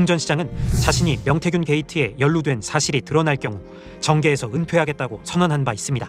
홍 전 시장은 자신이 명태균 게이트에 연루된 사실이 드러날 경우 정계에서 은퇴하겠다고 선언한 바 있습니다.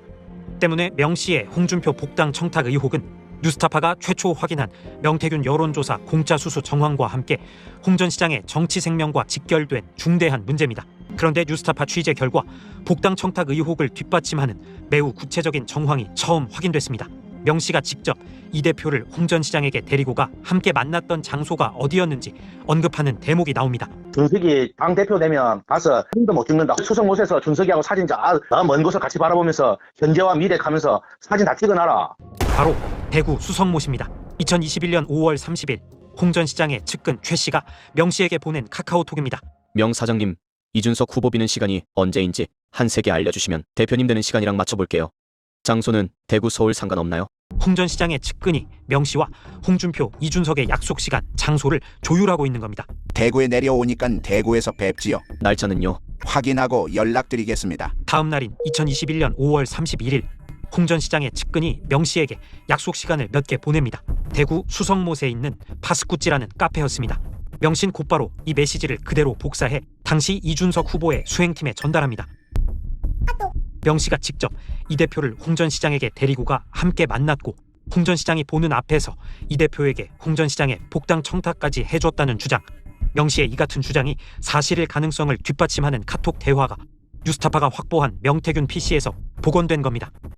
때문에 명 씨의 홍준표 복당 청탁 의혹은 뉴스타파가 최초 확인한 명태균 여론조사 공짜 수수 정황과 함께 홍 전 시장의 정치 생명과 직결된 중대한 문제입니다. 그런데 뉴스타파 취재 결과 복당 청탁 의혹을 뒷받침하는 매우 구체적인 정황이 처음 확인됐습니다. 명 씨가 직접 이 대표를 홍 전 시장에게 데리고 가 함께 만났던 장소가 어디였는지 언급하는 대목이 나옵니다. 준석이 당 대표 되면 가서 힘도 못 죽는다. 수석 못에서 준석이하고 사진 저먼 곳을 같이 바라보면서 현재와 미래 가면서 사진 다 찍어놔라. 바로 대구 수성못입니다. 2021년 5월 30일 홍 전 시장의 측근 최 씨가 명 씨에게 보낸 카카오톡입니다. 명 사장님, 이준석 후보 비는 시간이 언제인지 한세개 알려주시면 대표님 되는 시간이랑 맞춰볼게요. 장소는 대구 서울 상관없나요? 홍 전 시장의 측근이 명 씨와 홍준표, 이준석의 약속 시간, 장소를 조율하고 있는 겁니다. 대구에 내려오니까 대구에서 뵙지요. 날짜는요? 확인하고 연락드리겠습니다. 다음 날인 2021년 5월 31일 홍 전 시장의 측근이 명 씨에게 약속 시간을 몇 개 보냅니다. 대구 수성못에 있는 파스쿠찌라는 카페였습니다. 명 씨는 곧바로 이 메시지를 그대로 복사해 당시 이준석 후보의 수행팀에 전달합니다. 명 씨가 직접 이 대표를 홍 전 시장에게 데리고 가 함께 만났고 홍 전 시장이 보는 앞에서 이 대표에게 홍 전 시장의 복당 청탁까지 해줬다는 주장. 명 씨의 이 같은 주장이 사실일 가능성을 뒷받침하는 카톡 대화가 뉴스타파가 확보한 명태균 PC에서 복원된 겁니다.